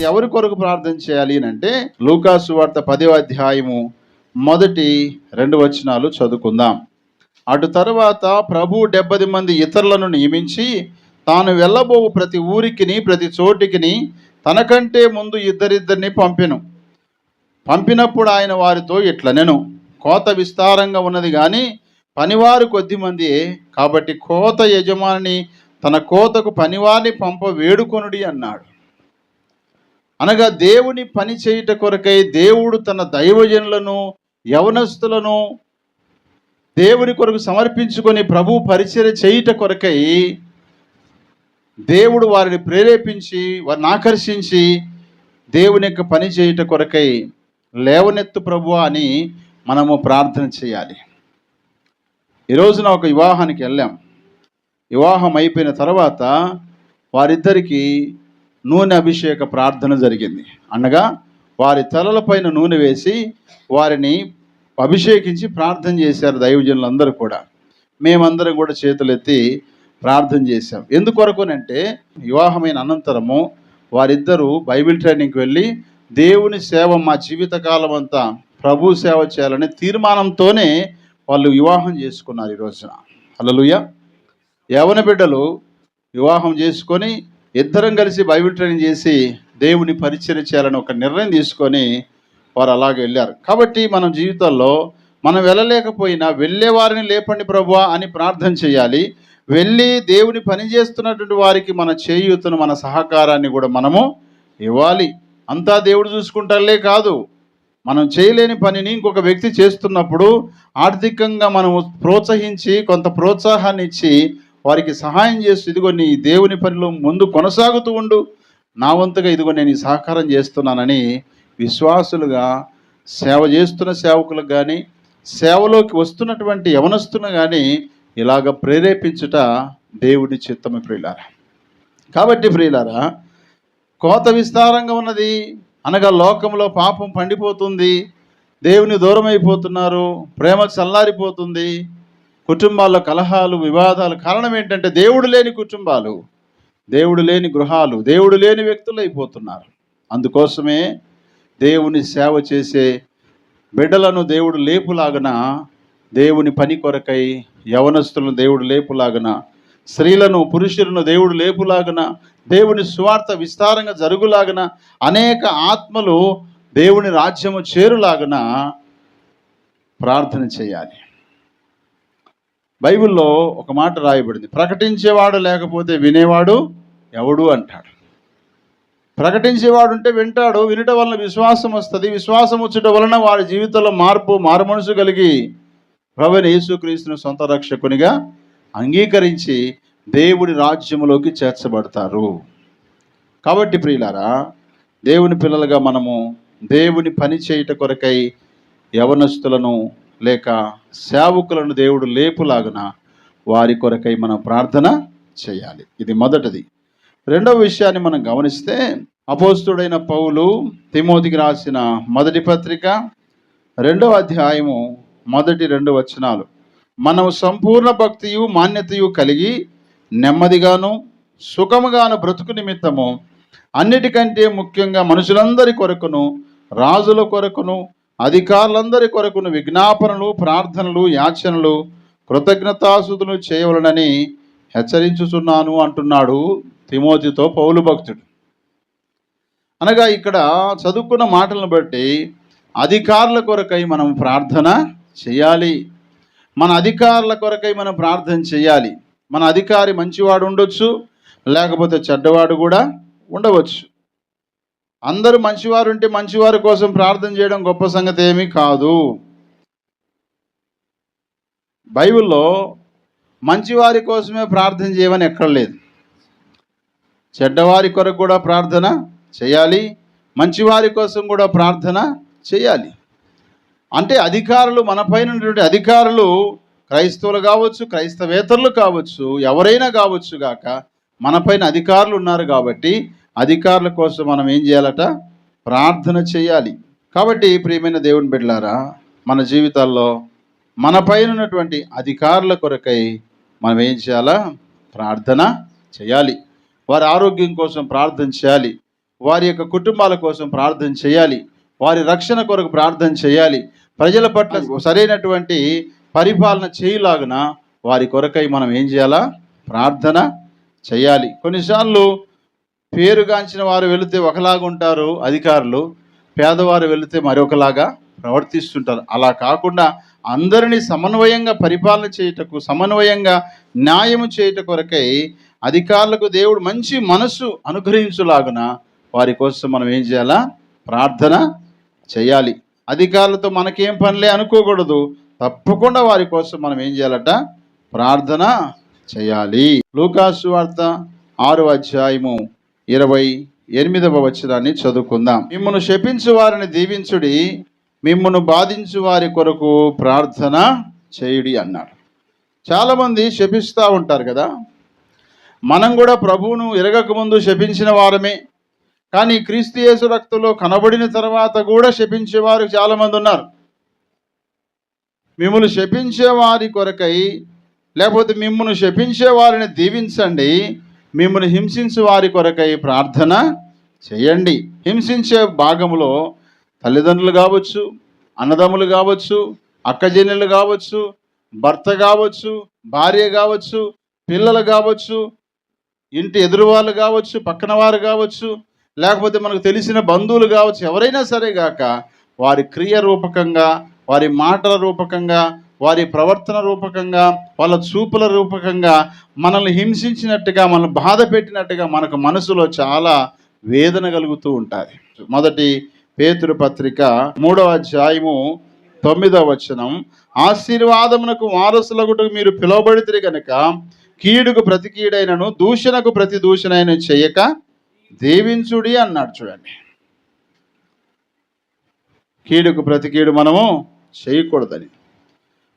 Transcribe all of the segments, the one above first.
ఎవరి కొరకు ప్రార్థన చేయాలి అని అంటే లూకాసు వార్త పదవ అధ్యాయము మొదటి రెండు వచనాలు చదువుకుందాం. అటు తరువాత ప్రభు డెబ్బది మంది ఇతరులను నియమించి తాను వెళ్ళబో ప్రతి ఊరికిని ప్రతి చోటికిని తనకంటే ముందు ఇద్దరిద్దరిని పంపెను. పంపినప్పుడు ఆయన వారితో ఇట్లనెను కోత విస్తారంగా ఉన్నది కానీ పనివారు కొద్ది మంది కాబట్టి కోత యజమాని తన కోతకు పనివారిని పంప వేడుకొనుడి అన్నాడు. అనగా దేవుని పని చేయుట కొరకై దేవుడు తన దైవజనులను యవనస్తులను దేవుని కొరకు సమర్పించుకొని ప్రభు పరిచయ చేయుట కొరకై దేవుడు వారిని ప్రేరేపించి వారిని ఆకర్షించి దేవుని యొక్క పని చేయుట కొరకై లేవనెత్తు ప్రభు అని మనము ప్రార్థన చేయాలి. ఈ రోజున ఒక వివాహానికి వెళ్ళాం. వివాహం అయిపోయిన తర్వాత వారిద్దరికీ నూనె అభిషేక ప్రార్థన జరిగింది. అనగా వారి తలలపైన నూనె వేసి వారిని అభిషేకించి ప్రార్థన చేశారు దైవజనులందరూ కూడా. మేమందరం కూడా చేతులెత్తి ప్రార్థన చేశాం. ఎందుకొరకునంటే వివాహమైన అనంతరము వారిద్దరూ బైబిల్ ట్రైనింగ్కి వెళ్ళి దేవుని సేవ మా జీవితకాలం అంతా ప్రభు సేవ చేయాలనే తీర్మానంతోనే వాళ్ళు వివాహం చేసుకున్నారు ఈ రోజున. అలలుయ యవన బిడ్డలు వివాహం చేసుకొని ఇద్దరం కలిసి బైబిల్ ట్రైనింగ్ చేసి దేవుని పరిచయం చేయాలని ఒక నిర్ణయం తీసుకొని వారు అలాగే వెళ్ళారు. కాబట్టి మన జీవితాల్లో మనం వెళ్ళలేకపోయినా వెళ్ళేవారిని లేపండి ప్రభువా అని ప్రార్థన చేయాలి. వెళ్ళి దేవుని పని చేస్తున్నటువంటి వారికి మన చేయూతను మన సహకారాన్ని కూడా మనము ఇవ్వాలి. అంతా దేవుడు చూసుకుంటారులే కాదు. మనం చేయలేని పనిని ఇంకొక వ్యక్తి చేస్తున్నప్పుడు ఆర్థికంగా మనం ప్రోత్సహించి కొంత ప్రోత్సాహాన్ని ఇచ్చి వారికి సహాయం చేస్తూ ఇదిగో నీ దేవుని పనిలో ముందు కొనసాగుతూ ఉండు. నా వంతుగా ఇదిగో నేను ఈ సహకారం చేస్తున్నానని విశ్వాసులుగా సేవ చేస్తున్న సేవకులకు కానీ సేవలోకి వస్తున్నటువంటి యవనస్తున్న కానీ ఇలాగ ప్రేరేపించుట దేవుడి చిత్తము ప్రియులారా. కాబట్టి ప్రియులారా కోత విస్తారంగా ఉన్నది అనగా లోకంలో పాపం పండిపోతుంది దేవుని దూరం అయిపోతున్నారు ప్రేమ చల్లారిపోతుంది కుటుంబాల్లో కలహాలు వివాదాలు కారణం ఏంటంటే దేవుడు లేని కుటుంబాలు దేవుడు లేని గృహాలు దేవుడు లేని వ్యక్తులు అయిపోతున్నారు. అందుకోసమే దేవుని సేవ చేసే బిడ్డలను దేవుడు లేపులాగన దేవుని పని కొరకై యవనస్తులను దేవుడు లేపులాగన స్త్రీలను పురుషులను దేవుడు లేపులాగన దేవుని సువార్త విస్తారంగా జరుగులాగన అనేక ఆత్మలు దేవుని రాజ్యము చేరులాగన ప్రార్థన చేయాలి. బైబిల్లో ఒక మాట రాయబడింది. ప్రకటించేవాడు లేకపోతే వినేవాడు ఎవడు అంటాడు. ప్రకటించేవాడు ఉంటే వింటాడు వినటం వలన విశ్వాసం వస్తుంది. విశ్వాసం వచ్చటం వలన వారి జీవితంలో మార్పు మారుమనసు కలిగి ప్రభుని యేసుక్రీస్తును సొంత రక్షకునిగా అంగీకరించి దేవుడి రాజ్యములోకి చేర్చబడతారు. కాబట్టి ప్రియులారా దేవుని పిల్లలుగా మనము దేవుని పని చేయుట కొరకై యవనస్తులను లేక సేవకులను దేవుడు లేపులాగున వారి కొరకై మనం ప్రార్థన చేయాలి. ఇది మొదటిది. రెండవ విషయాన్ని మనం గమనిస్తే అపోస్తుడైన పౌలు తిమోతికి రాసిన మొదటి పత్రిక రెండవ అధ్యాయము మొదటి రెండు వచనాలు. మనం సంపూర్ణ భక్తియు మాన్యతయు కలిగి నెమ్మదిగాను సుఖముగాను బ్రతుకు నిమిత్తము అన్నిటికంటే ముఖ్యంగా మనుషులందరి కొరకును రాజుల కొరకును అధికారులందరి కొరకును విజ్ఞాపనలు ప్రార్థనలు యాచనలు కృతజ్ఞతాసుతులు చేయవలనని హెచ్చరించుచున్నాను అంటున్నాడు తిమోతితో పౌలు భక్తుడు. అనగా ఇక్కడ చదువుకున్న మాటలను బట్టి అధికారుల కొరకై మనం ప్రార్థన చేయాలి. మన అధికారుల కొరకై మనం ప్రార్థన చేయాలి. మన అధికారి మంచివాడు ఉండొచ్చు లేకపోతే చెడ్డవాడు కూడా ఉండవచ్చు. అందరూ మంచివారు ఉంటే మంచివారి కోసం ప్రార్థన చేయడం గొప్ప సంగతి ఏమీ కాదు. బైబిల్లో మంచివారి కోసమే ప్రార్థన చేయమని ఎక్కడ లేదు. చెడ్డవారి కొరకు కూడా ప్రార్థన చేయాలి మంచివారి కోసం కూడా ప్రార్థన చేయాలి. అంటే అధికారులు మనపైన ఉన్నటువంటి అధికారులు క్రైస్తవులు కావచ్చు క్రైస్తవేతరులు కావచ్చు ఎవరైనా కావచ్చు గాక మనపైన అధికారులు ఉన్నారు కాబట్టి అధికారుల కోసం మనం ఏం చేయాలట? ప్రార్థన చేయాలి. కాబట్టి ప్రియమైన దేవుని బిడ్డలారా మన జీవితాల్లో మన పైన ఉన్నటువంటి అధికారుల కొరకై మనం ఏం చేయాలా? ప్రార్థన చేయాలి. వారి ఆరోగ్యం కోసం ప్రార్థన చేయాలి. వారి యొక్క కుటుంబాల కోసం ప్రార్థన చేయాలి. వారి రక్షణ కొరకు ప్రార్థన చేయాలి. ప్రజల పట్ల సరైనటువంటి పరిపాలన చేయలాగున వారి కొరకై మనం ఏం చేయాలా? ప్రార్థన చేయాలి. కొన్నిసార్లు పేరుగాంచిన వారు వెళితే ఒకలాగా ఉంటారు అధికారులు పేదవారు వెళితే మరొకలాగా ప్రవర్తిస్తుంటారు. అలా కాకుండా అందరినీ సమన్వయంగా పరిపాలన చేయుటకు సమన్వయంగా న్యాయము చేయుట కొరకై అధికారులకు దేవుడు మంచి మనసు అనుగ్రహించులాగున వారి కోసం మనం ఏం చేయాలా? ప్రార్థన చేయాలి. అధికారులతో మనకేం పనిలే అనుకోకూడదు. తప్పకుండా వారి కోసం మనం ఏం చేయాలట? ప్రార్థన చేయాలి. లూకాసు వార్త ఆరు అధ్యాయము ఇరవై ఎనిమిదవ వచనాన్ని చదువుకుందాం. మిమ్మల్ని శపించు వారిని దీవించుడి మిమ్మను బాధించు వారి కొరకు ప్రార్థన చేయుడి అన్నాడు చాలామంది శపిస్తూ ఉంటారు కదా. మనం కూడా ప్రభువును ఎరగకముందు శపించిన వారమే. కానీ క్రీస్తు యేసు రక్తంలో కనబడిన తర్వాత కూడా శపించేవారు చాలామంది ఉన్నారు. మిమ్మల్ని శపించే వారి కొరకై లేకపోతే మిమ్మల్ని శపించే వారిని దీవించండి మిమ్మల్ని హింసించే వారి కొరకై ప్రార్థన చేయండి. హింసించే భాగంలో తల్లిదండ్రులు కావచ్చు అన్నదమ్ములు కావచ్చు అక్కజనులు కావచ్చు భర్త కావచ్చు భార్య కావచ్చు పిల్లలు కావచ్చు ఇంటి ఎదురువాళ్ళు కావచ్చు పక్కన వారు కావచ్చు లేకపోతే మనకు తెలిసిన బంధువులు కావచ్చు ఎవరైనా సరే గాక వారి క్రియ రూపకంగా వారి మాటల రూపకంగా వారి ప్రవర్తన రూపకంగా వాళ్ళ చూపుల రూపకంగా మనల్ని హింసించినట్టుగా మనల్ని బాధ పెట్టినట్టుగా మనకు మనసులో చాలా వేదన కలుగుతూ ఉంటుంది. మొదటి పేతురు పత్రిక మూడవ అధ్యాయము తొమ్మిదవ వచనం. ఆశీర్వాదమునకు వారసులగుట మీరు పిలువబడితే కనుక కీడుకు ప్రతి కీడైనను దూషణకు ప్రతి దూషణైన చేయక దీవించుడి అన్నాడు చూడండి. కీడుకు ప్రతి కీడు మనము చేయకూడదని.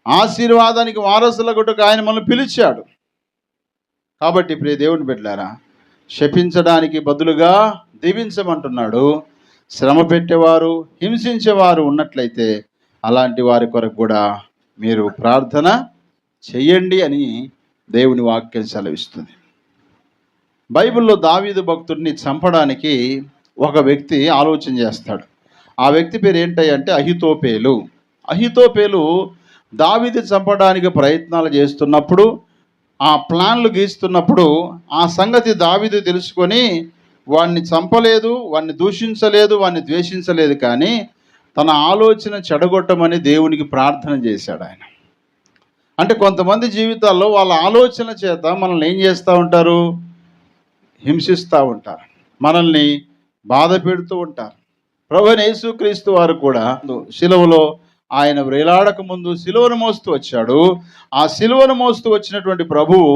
ఆశీర్వాదానికి వారసుల వారసులగుటకు ఆయన మనల్ని పిలిచాడు. కాబట్టి ప్రియ దేవుని పెట్టారా శపించడానికి బదులుగా దీవించమంటున్నాడు. శ్రమ పెట్టేవారు హింసించేవారు ఉన్నట్లయితే అలాంటి వారి కొరకు కూడా మీరు ప్రార్థన చెయ్యండి అని దేవుని వాక్యం సెలవిస్తుంది. బైబిల్లో దావీదు భక్తుడిని చంపడానికి ఒక వ్యక్తి ఆలోచన చేస్తాడు. ఆ వ్యక్తి పేరు ఏంటంటే అహితోపేలు. అహితోపేలు దావిది చంపడానికి ప్రయత్నాలు చేస్తున్నప్పుడు ఆ ప్లాన్లు గీస్తున్నప్పుడు ఆ సంగతి దావీదు తెలుసుకొని వాడిని చంపలేదు వాడిని దూషించలేదు వాడిని ద్వేషించలేదు కానీ తన ఆలోచన చెడగొట్టమని దేవునికి ప్రార్థన చేశాడు ఆయన. అంటే కొంతమంది జీవితాల్లో వాళ్ళ ఆలోచన చేత మనల్ని ఏం చేస్తూ ఉంటారు? హింసిస్తూ ఉంటారు. మనల్ని బాధ పెడుతూ ఉంటారు. ప్రభు యేసుక్రీస్తు వారు కూడా శిలవలో ఆయన వేలాడక ముందు సిలువను మోస్తూ వచ్చాడు. ఆ సిలువను మోస్తూ వచ్చినటువంటి ప్రభువు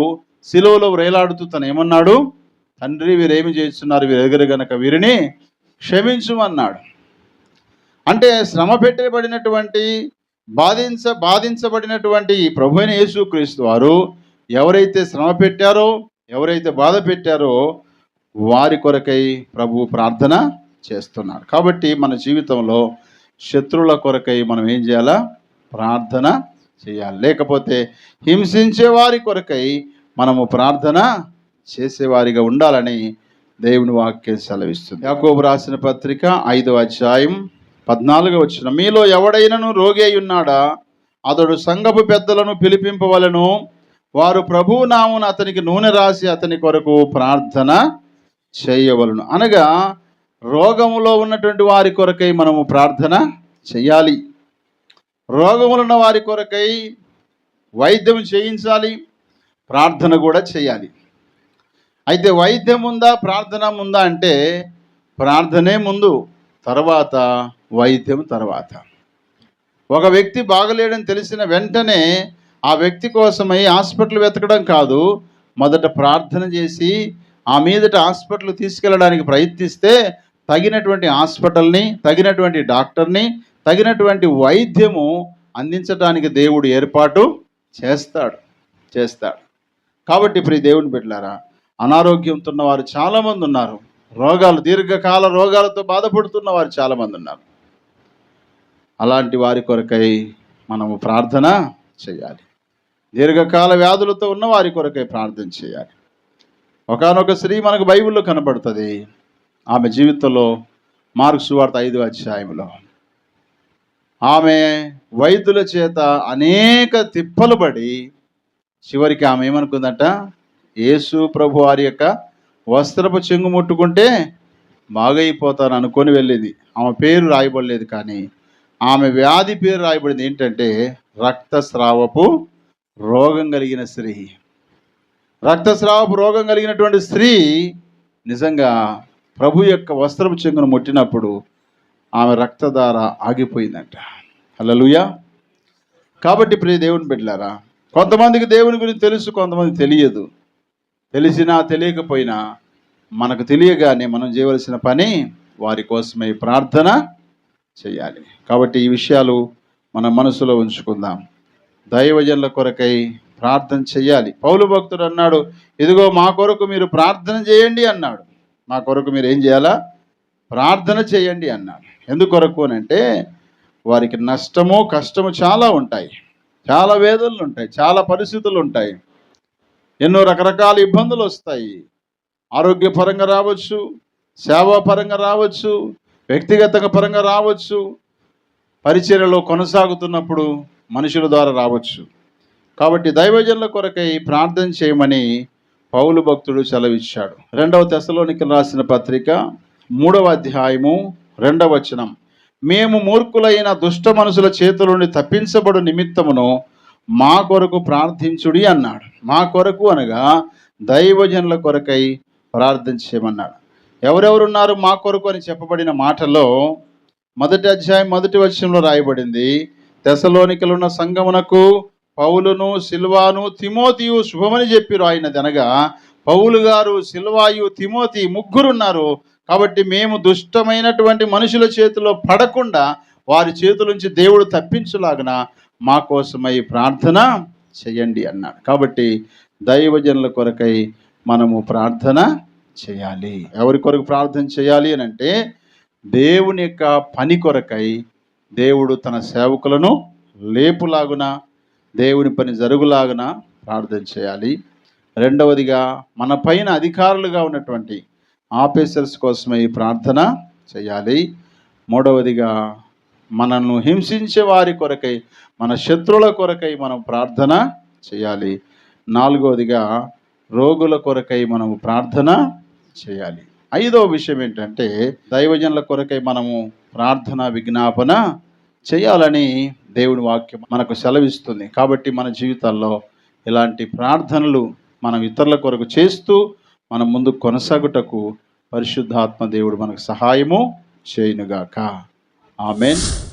సిలువలో వేలాడుతూ తను ఏమన్నాడు? తండ్రి వీరేమి చేస్తున్నారు? వీరి దగ్గర గనక వీరిని క్షమించుమన్నాడు. అంటే శ్రమ పెట్టబడినటువంటి బాధించ బాధించబడినటువంటి ఈ ప్రభు అయిన యేసుక్రీస్తు వారు ఎవరైతే శ్రమ పెట్టారో ఎవరైతే బాధ పెట్టారో వారి కొరకై ప్రభు ప్రార్థన చేస్తున్నాడు కాబట్టి మన జీవితంలో శత్రువుల కొరకై మనం ఏం చేయాలా? ప్రార్థన చేయాలి. లేకపోతే హింసించే వారి కొరకై మనము ప్రార్థన చేసేవారిగా ఉండాలని దేవుని వాక్యం సెలవిస్తుంది. యాకోబు రాసిన పత్రిక ఐదో అధ్యాయం పద్నాలుగు వచ్చిన మీలో ఎవడైనను రోగి అయి ఉన్నాడా? అతడు సంఘపు పెద్దలను పిలిపింపవలను. వారు ప్రభువు నామున అతనికి నూనె రాసి అతని కొరకు ప్రార్థన చేయవలను. అనగా రోగములో ఉన్నటువంటి వారి కొరకై మనము ప్రార్థన చేయాలి రోగములున్న వారి కొరకై వైద్యం చేయించాలి ప్రార్థన కూడా చేయాలి అయితే వైద్యం ఉందా ప్రార్థన ఉందా అంటే ప్రార్థనే ముందు తర్వాత వైద్యం తర్వాత. ఒక వ్యక్తి బాగలేడని తెలిసిన వెంటనే ఆ వ్యక్తి కోసమై హాస్పిటల్ వెతకడం కాదు మొదట ప్రార్థన చేసి ఆ మీదట హాస్పిటల్ తీసుకెళ్ళడానికి ప్రయత్నిస్తే తగినటువంటి హాస్పిటల్ని తగినటువంటి డాక్టర్ని తగినటువంటి వైద్యము అందించడానికి దేవుడు ఏర్పాటు చేస్తాడు చేస్తాడు. కాబట్టి ఇప్పుడు ఈ దేవుని బిడ్డలారా అనారోగ్యంతో ఉన్నవారు చాలామంది ఉన్నారు. రోగాలు దీర్ఘకాల రోగాలతో బాధపడుతున్న వారు చాలామంది ఉన్నారు. అలాంటి వారి కొరకై మనము ప్రార్థన చేయాలి. దీర్ఘకాల వ్యాధులతో ఉన్న వారి కొరకై ప్రార్థన చేయాలి. ఒకానొక స్త్రీ మనకు బైబిల్లో కనబడుతుంది. ఆమె జీవితంలో మార్క్స్ వార్త ఐదు అధ్యాయంలో. ఆమె వైద్యుల చేత అనేక తిప్పలు పడి చివరికి ఆమె ఏమనుకుందట? యేసు ప్రభు వారి యొక్క వస్త్రపు చెంగు ముట్టుకుంటే బాగైపోతాను అనుకొని వెళ్ళింది. ఆమె పేరు రాయబడలేదు కానీ ఆమె వ్యాధి పేరు రాయబడింది ఏంటంటే రక్తస్రావపు రోగం కలిగిన స్త్రీ. రక్తస్రావపు రోగం కలిగినటువంటి స్త్రీ నిజంగా ప్రభు యొక్క వస్త్రపు చెంగును ముట్టినప్పుడు ఆమె రక్తధార ఆగిపోయిందంట. హల్లెలూయా. కాబట్టి ప్రియ దేవుని బిడ్డలారా కొంతమందికి దేవుని గురించి తెలుసు కొంతమంది తెలియదు. తెలిసినా తెలియకపోయినా మనకు తెలియగానే మనం చేయవలసిన పని వారి కోసమే ప్రార్థన చేయాలి. కాబట్టి ఈ విషయాలు మన మనసులో ఉంచుకుందాం. దైవజనుల కొరకై ప్రార్థన చేయాలి. పౌలు భక్తుడు అన్నాడు ఇదిగో మా కొరకు మీరు ప్రార్థన చేయండి అన్నాడు. మా కొరకు మీరు ఏం చేయాలా? ప్రార్థన చేయండి అన్నాడు. ఎందుకొరకు అని అంటే వారికి నష్టము కష్టము చాలా ఉంటాయి. చాలా వేదనలు ఉంటాయి చాలా పరిస్థితులు ఉంటాయి. ఎన్నో రకరకాల ఇబ్బందులు వస్తాయి. ఆరోగ్యపరంగా రావచ్చు సేవాపరంగా రావచ్చు వ్యక్తిగత పరంగా రావచ్చు. పరిచర్యలో కొనసాగుతున్నప్పుడు మనుషుల ద్వారా రావచ్చు. కాబట్టి దైవజనుల కొరకై ప్రార్థన చేయమని పౌలు భక్తుడు సెలవిచ్చాడు. రెండవ తెశలోనికి రాసిన పత్రిక మూడవ అధ్యాయము రెండవ వచనం. మేము మూర్ఖులైన దుష్ట మనుషుల చేతుల నుండి తప్పించబడు నిమిత్తమును మా కొరకు ప్రార్థించుడి అన్నాడు. మా కొరకు అనగా దైవజనుల కొరకై ప్రార్థన ఎవరెవరున్నారు మా కొరకు అని చెప్పబడిన మాటలో మొదటి అధ్యాయం మొదటి వచనంలో రాయబడింది. దశలోనికలున్న సంగమునకు పౌలును సిల్వాను తిమోతియు శుభమని చెప్పిరు ఆయన అనగా పౌలు గారు సిల్వాయు తిమోతి ముగ్గురున్నారు. కాబట్టి మేము దుష్టమైనటువంటి మనుషుల చేతిలో పడకుండా వారి చేతుల నుంచి దేవుడు తప్పించులాగన మా కోసమై ప్రార్థన చేయండి అన్నాడు. కాబట్టి దైవజనుల కొరకై మనము ప్రార్థన చేయాలి. ఎవరి కొరకు ప్రార్థన చేయాలి అని అంటే దేవుని యొక్క పని కొరకై దేవుడు తన సేవకులను లేపులాగున దేవుని పని జరుగులాగన ప్రార్థన చేయాలి. రెండవదిగా మన పైన అధికారులుగా ఉన్నటువంటి ఆఫీసర్స్ కోసమై ప్రార్థన చేయాలి. మూడవదిగా మనల్ని హింసించే వారి కొరకై మన శత్రువుల కొరకై మనం ప్రార్థన చేయాలి. నాలుగవదిగా రోగుల కొరకై మనము ప్రార్థన చేయాలి. ఐదవ విషయం ఏంటంటే దైవజనుల కొరకై మనము ప్రార్థన విజ్ఞాపన చేయాలని దేవుని వాక్యం మనకు సెలవిస్తుంది. కాబట్టి మన జీవితాల్లో ఇలాంటి ప్రార్థనలు మనం ఇతరుల కొరకు చేస్తూ మనం ముందు కొనసాగుటకు పరిశుద్ధాత్మ దేవుడు మనకు సహాయము చేయునుగాక. ఆమెన్.